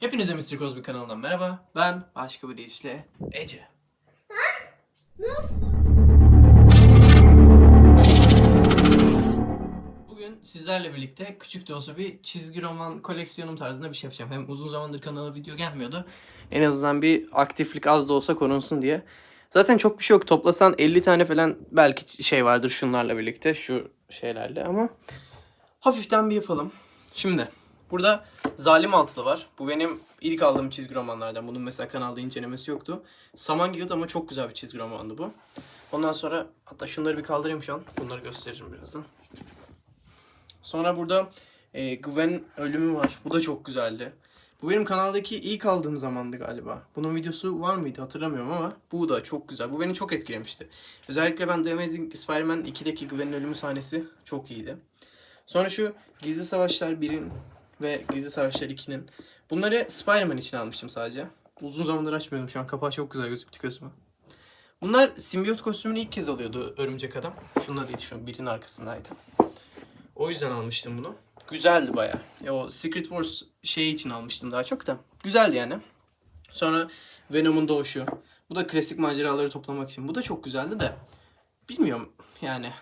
Hepinize Mr. Cosby kanalından merhaba. Ben başka bir deyişle Ece. Nasıl? Bugün sizlerle birlikte küçük de olsa bir çizgi roman koleksiyonum tarzında bir şey yapacağım. Hem uzun zamandır kanala video gelmiyordu. En azından bir aktiflik az da olsa korunsun diye. Zaten çok bir şey yok. Toplasan 50 tane falan belki şey vardır şunlarla birlikte. Şu şeylerle ama hafiften bir yapalım. Şimdi burada Zalim Altılı var. Bu benim ilk aldığım çizgi romanlardan. Bunun mesela kanalda incelemesi yoktu. Saman Gigat ama çok güzel bir çizgi romandı bu. Ondan sonra hatta şunları bir kaldırayım şu an. Bunları gösteririm birazdan. Sonra burada e, Gwen ölümü var. Bu da çok güzeldi. Bu benim kanaldaki ilk aldığım zamandı galiba. Bunun videosu var mıydı hatırlamıyorum ama bu da çok güzel. Bu beni çok etkilemişti. Özellikle ben The Amazing Spider-Man 2'deki Gwen'in ölümü sahnesi çok iyiydi. Sonra şu Gizli Savaşlar 1'in ve Gizli Savaşlar 2'nin. Bunları Spider-Man için almıştım sadece. Uzun zamandır açmıyordum. Şu an kapağı çok güzel gözüktü gözüme. Bunlar simbiyot kostümünü ilk kez alıyordu Örümcek Adam. Şununla değil şu birinin arkasındaydı. O yüzden almıştım bunu. Güzeldi baya. O Secret Wars şeyi için almıştım daha çok da. Güzeldi yani. Sonra Venom'un doğuşu. Bu da klasik maceraları toplamak için. Bu da çok güzeldi de. Bilmiyorum yani.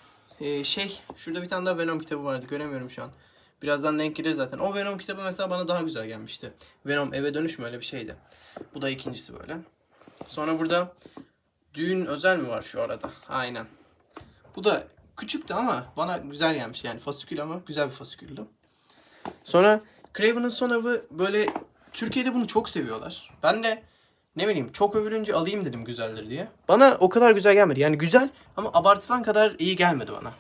Ee, şey şurada bir tane daha Venom kitabı vardı. Göremiyorum şu an. Birazdan denk gelir zaten. O Venom kitabı mesela bana daha güzel gelmişti. Venom eve dönüş mü öyle bir şeydi. Bu da ikincisi böyle. Sonra burada düğün özel mi var şu arada? Aynen. Bu da küçüktü ama bana güzel gelmişti yani fasikül ama güzel bir fasiküldü. Sonra Craven'ın son avı böyle Türkiye'de bunu çok seviyorlar. Ben de ne bileyim çok övülünce alayım dedim güzeldir diye. Bana o kadar güzel gelmedi. Yani güzel ama abartılan kadar iyi gelmedi bana.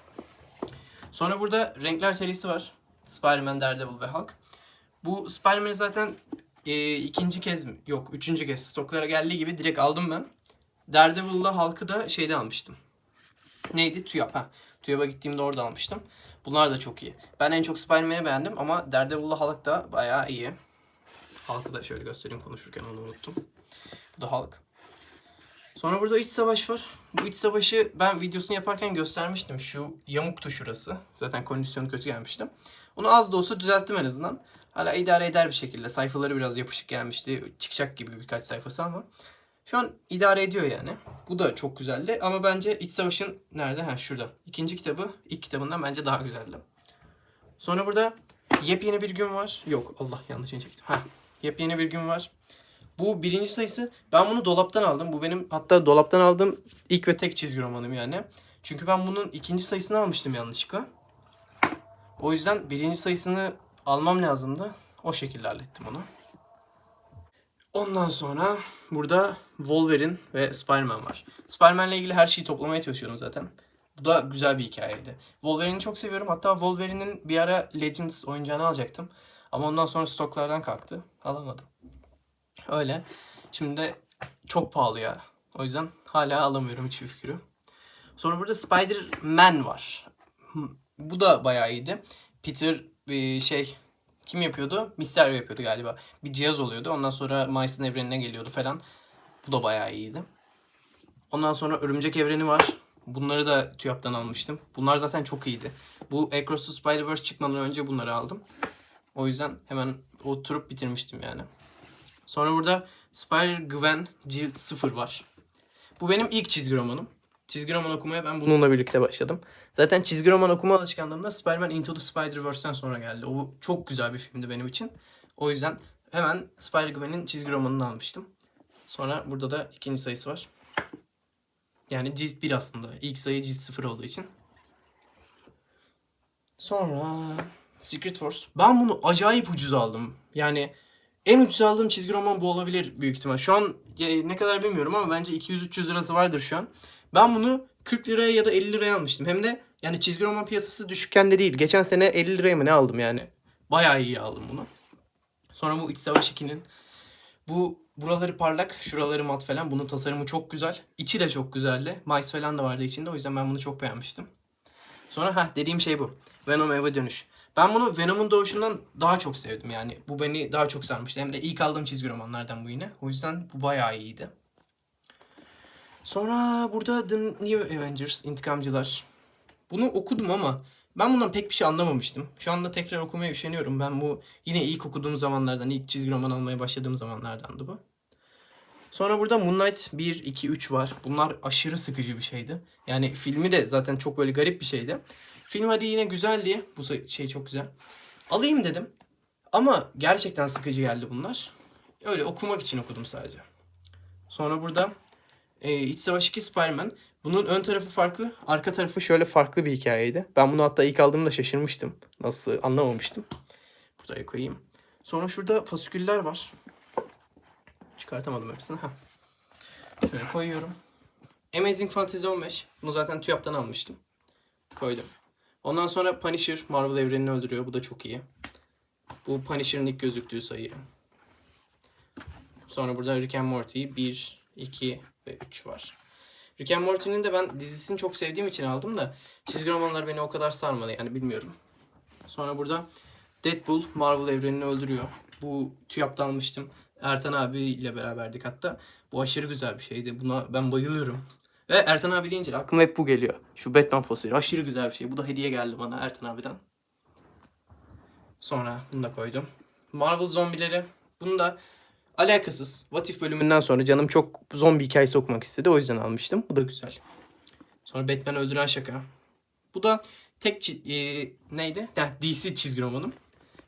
Sonra burada Renkler serisi var. Spider-Man, Daredevil ve Hulk. Bu Spider-Man'i zaten e, ikinci kez mi? Yok üçüncü kez stoklara geldiği gibi direkt aldım ben. Daredevil'la Hulk'ı da şeyde almıştım. Neydi? TÜYAP. Ha. TÜYAP'a gittiğimde orada almıştım. Bunlar da çok iyi. Ben en çok Spider-Man'i beğendim ama Daredevil'la Hulk da bayağı iyi. Hulk'ı da şöyle göstereyim konuşurken onu unuttum. Bu da Hulk. Sonra burada iç savaş var. Bu iç savaşı ben videosunu yaparken göstermiştim. Şu yamuktu şurası. Zaten kondisyonu kötü gelmişti. Onu az da olsa düzelttim en azından. Hala idare eder bir şekilde. Sayfaları biraz yapışık gelmişti. Çıkacak gibi birkaç sayfası ama. Şu an idare ediyor yani. Bu da çok güzeldi ama bence İç Savaş'ın nerede? Ha şurada. İkinci kitabı ilk kitabından bence daha güzeldi. Sonra burada yepyeni bir gün var. Yok Allah yanlış çektim. Ha yepyeni bir gün var. Bu birinci sayısı. Ben bunu dolaptan aldım. Bu benim hatta dolaptan aldığım ilk ve tek çizgi romanım yani. Çünkü ben bunun ikinci sayısını almıştım yanlışlıkla. O yüzden birinci sayısını almam lazımdı. O şekilde hallettim onu. Ondan sonra burada Wolverine ve Spider-Man var. Spider-Man'le ilgili her şeyi toplamaya çalışıyorum zaten. Bu da güzel bir hikayeydi. Wolverine'i çok seviyorum. Hatta Wolverine'in bir ara Legends oyuncağını alacaktım. Ama ondan sonra stoklardan kalktı. Alamadım. Öyle. Şimdi de çok pahalı ya. O yüzden hala alamıyorum hiçbir fikri. Sonra burada Spider-Man var. Bu da bayağı iyiydi. Peter bir şey kim yapıyordu? Mysterio yapıyordu galiba. Bir cihaz oluyordu. Ondan sonra Miles'ın evrenine geliyordu falan. Bu da bayağı iyiydi. Ondan sonra Örümcek Evreni var. Bunları da TÜYAP'tan almıştım. Bunlar zaten çok iyiydi. Bu Across the Spider-Verse çıkmadan önce bunları aldım. O yüzden hemen oturup bitirmiştim yani. Sonra burada Spider-Gwen Cilt 0 var. Bu benim ilk çizgi romanım. Çizgi roman okumaya ben bununla birlikte başladım. Zaten çizgi roman okuma alışkanlığım da Spider-Man Into the Spider-Verse'den sonra geldi. O çok güzel bir filmdi benim için. O yüzden hemen Spider-Gwen'in çizgi romanını almıştım. Sonra burada da ikinci sayısı var. Yani cilt 1 aslında. İlk sayı cilt 0 olduğu için. Sonra Secret Force. Ben bunu acayip ucuz aldım. Yani en ucuz aldığım çizgi roman bu olabilir büyük ihtimal. Şu an e, ne kadar bilmiyorum ama bence 200-300 lirası vardır şu an. Ben bunu 40 liraya ya da 50 liraya almıştım. Hem de yani çizgi roman piyasası düşükken de değil. Geçen sene 50 liraya mı ne aldım yani. Bayağı iyi aldım bunu. Sonra bu İç Savaş 2'nin bu buraları parlak, şuraları mat falan. Bunun tasarımı çok güzel. İçi de çok güzeldi. Mice falan da vardı içinde. O yüzden ben bunu çok beğenmiştim. Sonra ha dediğim şey bu. Venom eve dönüş. Ben bunu Venom'un doğuşundan daha çok sevdim yani. Bu beni daha çok sarmıştı. Hem de ilk aldığım çizgi romanlardan bu yine. O yüzden bu bayağı iyiydi. Sonra burada The New Avengers, İntikamcılar. Bunu okudum ama Ben bundan pek bir şey anlamamıştım. Şu anda tekrar okumaya üşeniyorum. Ben bu yine ilk okuduğum zamanlardan, ilk çizgi roman almaya başladığım zamanlardandı bu. Sonra burada Moonlight 1, 2, 3 var. Bunlar aşırı sıkıcı bir şeydi. Yani filmi de zaten çok böyle garip bir şeydi. Film hadi yine güzel diye. Bu şey çok güzel. Alayım dedim. Ama gerçekten sıkıcı geldi bunlar. Öyle okumak için okudum sadece. Sonra burada e, İç Savaş 2 Spider-Man. Bunun ön tarafı farklı, arka tarafı şöyle farklı bir hikayeydi. Ben bunu hatta ilk aldığımda şaşırmıştım. Nasıl anlamamıştım. Buraya koyayım. Sonra şurada fasiküller var. Çıkartamadım hepsini. Heh. Şöyle koyuyorum. Amazing Fantasy 15. Bunu zaten TÜYAP'tan almıştım. Koydum. Ondan sonra Punisher Marvel evrenini öldürüyor. Bu da çok iyi. Bu Punisher'ın ilk gözüktüğü sayı. Sonra burada Rick and Morty 1, 2 ve 3 var. Rick and Morty'nin de ben dizisini çok sevdiğim için aldım da çizgi romanlar beni o kadar sarmadı yani bilmiyorum. Sonra burada Deadpool Marvel evrenini öldürüyor. Bu TÜYAP'tan almıştım. Ertan abiyle beraberdik hatta. Bu aşırı güzel bir şeydi. Buna ben bayılıyorum. Ve Ertan abi deyince de aklıma hep bu geliyor. Şu Batman posteri aşırı güzel bir şey. Bu da hediye geldi bana Ertan abiden. Sonra bunu da koydum. Marvel zombileri. Bunu da alakasız. What If bölümünden sonra canım çok zombi hikayesi okumak istedi. O yüzden almıştım. Bu da güzel. Sonra Batman Öldüren Şaka. Bu da tek e, neydi? Yani DC çizgi romanım.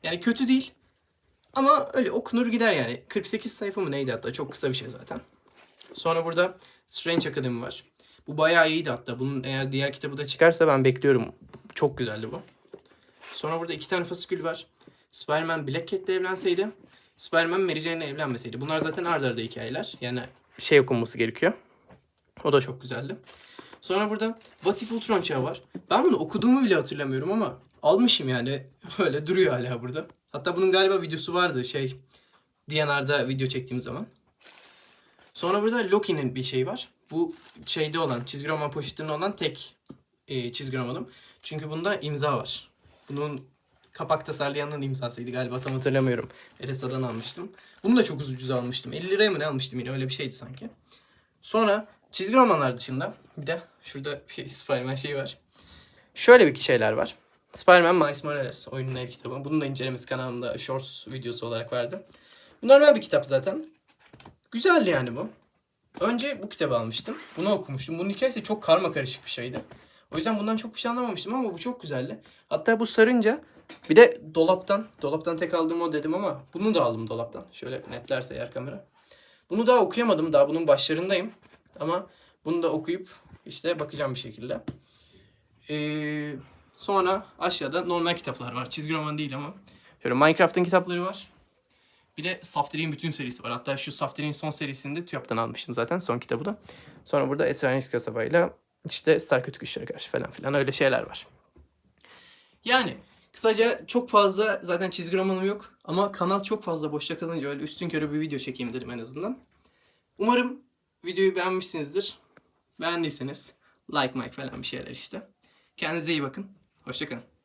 Yani kötü değil. Ama öyle okunur gider yani. 48 sayfa mı neydi hatta? Çok kısa bir şey zaten. Sonra burada Strange Academy var. Bu bayağı iyiydi hatta. Bunun eğer diğer kitabı da çıkarsa ben bekliyorum. Çok güzeldi bu. Sonra burada iki tane fasikül var. Spider-Man Black Cat'le evlenseydi. Spider-Man Mary Jane'le evlenmeseydi. Bunlar zaten arda arda hikayeler. Yani şey okunması gerekiyor. O da çok güzeldi. Sonra burada What If Ultron çağı var. Ben bunu okuduğumu bile hatırlamıyorum ama almışım yani. Öyle duruyor hala burada. Hatta bunun galiba videosu vardı şey. DNR'da video çektiğim zaman. Sonra burada Loki'nin bir şeyi var. Bu şeyde olan, çizgi roman poşetinde olan tek e, çizgi romanım. Çünkü bunda imza var. Bunun kapak tasarlayanın imzasıydı galiba tam hatırlamıyorum. Eresa'dan almıştım. Bunu da çok ucuz almıştım. 50 liraya mı ne almıştım yine öyle bir şeydi sanki. Sonra çizgi romanlar dışında bir de şurada bir şey, Spider-Man şeyi var. Şöyle bir şeyler var. Spider-Man Miles Morales oyunun el kitabı. Bunun da incelemesi kanalımda Shorts videosu olarak vardı. Bu normal bir kitap zaten. Güzeldi yani bu. Önce bu kitabı almıştım. Bunu okumuştum. Bunun hikayesi çok karma karışık bir şeydi. O yüzden bundan çok bir şey anlamamıştım ama bu çok güzeldi. Hatta bu sarınca bir de dolaptan, dolaptan tek aldığım o dedim ama bunu da aldım dolaptan. Şöyle netlerse eğer kamera. Bunu daha okuyamadım. Daha bunun başlarındayım. Ama bunu da okuyup işte bakacağım bir şekilde. Ee, sonra aşağıda normal kitaplar var. Çizgi roman değil ama. Şöyle Minecraft'ın kitapları var. Bir de Saftirik'in bütün serisi var. Hatta şu Saftirik'in son serisini de TÜYAP'tan almıştım zaten son kitabı da. Sonra burada Esrarengiz Kasaba'yla işte Star Kötü Güçlere karşı falan filan öyle şeyler var. Yani kısaca çok fazla zaten çizgi romanım yok. Ama kanal çok fazla boşta kalınca öyle üstün körü bir video çekeyim dedim en azından. Umarım videoyu beğenmişsinizdir. Beğendiyseniz like like falan bir şeyler işte. Kendinize iyi bakın. Hoşçakalın.